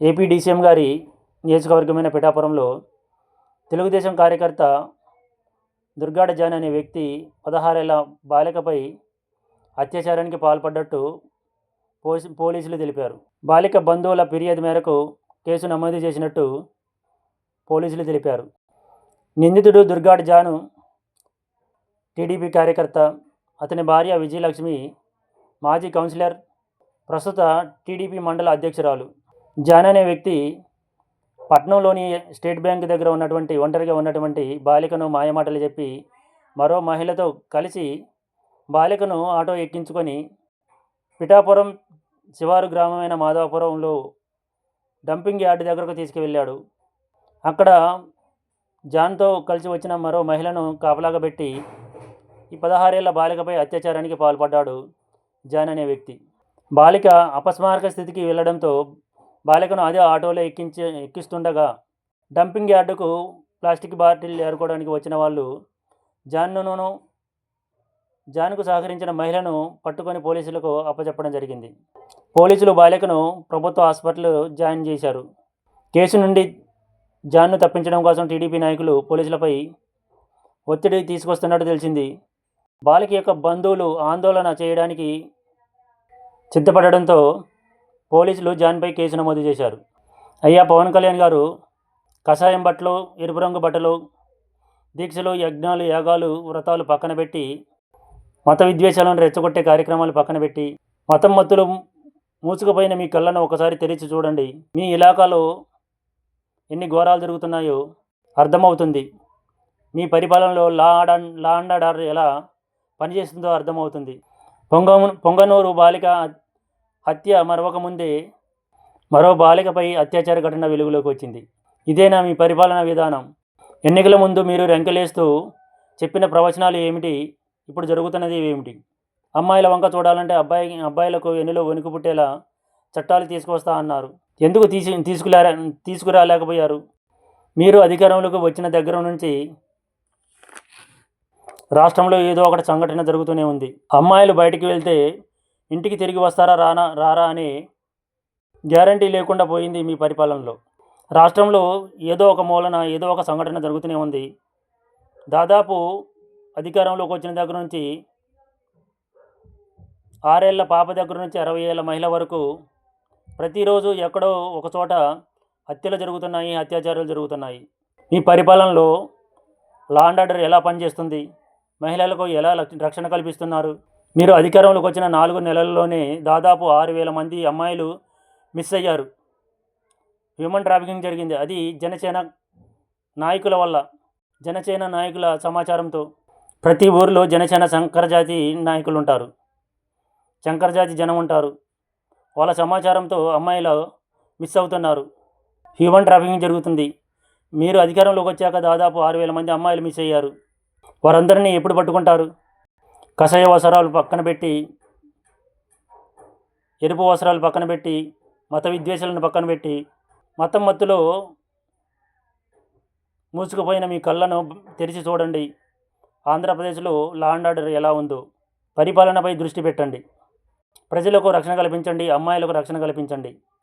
AP DCM గారి నియోజకవర్గమైన పిఠాపురంలో తెలుగుదేశం కార్యకర్త దుర్గాడ జాన్ అనే వ్యక్తి పదహారేళ్ళ బాలికపై అత్యాచారానికి పాల్పడ్డట్టు పోలీసులు తెలిపారు. బాలిక బంధువుల ఫిర్యాదు మేరకు కేసు నమోదు చేసినట్టు పోలీసులు తెలిపారు. నిందితుడు దుర్గాడ జాను టీడీపీ కార్యకర్త అతని భార్య విజయలక్ష్మి మాజీ కౌన్సిలర్ ప్రస్తుత టీడీపీ మండల అధ్యక్షురాలు జాన్ అనే వ్యక్తి పట్నంలోని స్టేట్ బ్యాంక్ దగ్గర ఉన్నటువంటి ఒంటరిగా ఉన్నటువంటి బాలికను మాయమాటలు చెప్పి మరో మహిళతో కలిసి బాలికను ఆటో ఎక్కించుకొని పిఠాపురం శివారు గ్రామమైన మాధవపురంలో డంపింగ్ యార్డ్ దగ్గరకు తీసుకువెళ్ళాడు. అక్కడ జాన్తో కలిసి వచ్చిన మరో మహిళను కాపలాగా పెట్టి ఈ పదహారేళ్ళ బాలికపై అత్యాచారానికి పాల్పడ్డాడు జాన్ అనే వ్యక్తి. బాలిక అపస్మారక స్థితికి వెళ్ళడంతో బాలికను అదే ఆటోలో ఎక్కించి ఎక్కిస్తుండగా డంపింగ్ యార్డుకు ప్లాస్టిక్ బాటిల్ ఏరుకోవడానికి వచ్చిన వాళ్ళు జాన్నును జాన్కు సహకరించిన మహిళను పట్టుకొని పోలీసులకు అప్పచెప్పడం జరిగింది. పోలీసులు బాలికను ప్రభుత్వ హాస్పిటల్ జాయిన్ చేశారు. కేసు నుండి జాన్ను తప్పించడం కోసం టీడీపీ నాయకులు పోలీసులపై ఒత్తిడి తీసుకొస్తున్నట్టు తెలిసింది. బాలిక యొక్క బంధువులు ఆందోళన చేయడానికి సిద్ధపడడంతో పోలీసులు జాన్పై కేసు నమోదు చేశారు. అయ్యా పవన్ కళ్యాణ్ గారు కషాయం బట్టలు ఎరుపు రంగు బట్టలు దీక్షలు యజ్ఞాలు యాగాలు వ్రతాలు పక్కన పెట్టి మత విద్వేషాలను రెచ్చగొట్టే కార్యక్రమాలు పక్కన పెట్టి మతం మత్తులు మూసుకుపోయిన మీ కళ్ళను ఒకసారి తెరిచి చూడండి. మీ ఇలాకాలో ఎన్ని ఘోరాలు జరుగుతున్నాయో అర్థమవుతుంది. మీ పరిపాలనలో లా ఆడ లా అండ్ ఆర్డర్ ఎలా పనిచేస్తుందో అర్థమవుతుంది. పొంగ పొంగనూరు బాలిక హత్య మరొక ముందే మరో బాలికపై అత్యాచార ఘటన వెలుగులోకి వచ్చింది. ఇదేనా మీ పరిపాలన విధానం? ఎన్నికల ముందు మీరు రెంకలేస్తూ చెప్పిన ప్రవచనాలు ఏమిటి? ఇప్పుడు జరుగుతున్నది ఏమిటి? అమ్మాయిల వంక చూడాలంటే అబ్బాయి అబ్బాయిలకు ఎన్నిలో వణుకు పుట్టేలా చట్టాలు తీసుకొస్తా అన్నారు. ఎందుకు తీసి తీసుకురా తీసుకురాలేకపోయారు? మీరు అధికారంలోకి వచ్చిన దగ్గర నుంచి రాష్ట్రంలో ఏదో ఒకటి సంఘటన జరుగుతూనే ఉంది. అమ్మాయిలు బయటికి వెళ్తే ఇంటికి తిరిగి వస్తారా రానా రారా అని గ్యారంటీ లేకుండా పోయింది మీ పరిపాలనలో. రాష్ట్రంలో ఏదో ఒక మూలన ఏదో ఒక సంఘటన జరుగుతూనే ఉంది. దాదాపు అధికారంలోకి వచ్చిన దగ్గర నుంచి ఆరేళ్ళ పాప దగ్గర నుంచి అరవై ఏళ్ళ మహిళ వరకు ప్రతిరోజు ఎక్కడో ఒక చోట హత్యలు జరుగుతున్నాయి అత్యాచారాలు జరుగుతున్నాయి. మీ పరిపాలనలో లా అండ్ ఆర్డర్ ఎలా పనిచేస్తుంది? మహిళలకు ఎలా రక్షణ కల్పిస్తున్నారు? మీరు అధికారంలోకి వచ్చిన నాలుగు నెలల్లోనే దాదాపు ఆరు వేల మంది అమ్మాయిలు మిస్ అయ్యారు. హ్యూమన్ ట్రాఫికింగ్ జరిగింది. అది జనసేన నాయకుల వల్ల జనసేన నాయకుల సమాచారంతో. ప్రతి ఊరిలో జనసేన శంకరజాతి నాయకులు ఉంటారు శంకరజాతి జనం ఉంటారు. వాళ్ళ సమాచారంతో అమ్మాయిలు మిస్ అవుతున్నారు. హ్యూమన్ ట్రాఫికింగ్ జరుగుతుంది. మీరు అధికారంలోకి వచ్చాక దాదాపు ఆరు వేల మంది అమ్మాయిలు మిస్ అయ్యారు. వారందరినీ ఎప్పుడు పట్టుకుంటారు? కషాయ వస్త్రాలు పక్కన పెట్టి ఎరుపు వస్త్రాలు పక్కన పెట్టి మత విద్వేషాలను పక్కన పెట్టి మతం మత్తులో మూసుకుపోయిన మీ కళ్ళను తెరిచి చూడండి. ఆంధ్రప్రదేశ్లో లా అండ్ ఆర్డర్ ఎలా ఉందో పరిపాలనపై దృష్టి పెట్టండి. ప్రజలకు రక్షణ కల్పించండి అమ్మాయిలకు రక్షణ కల్పించండి.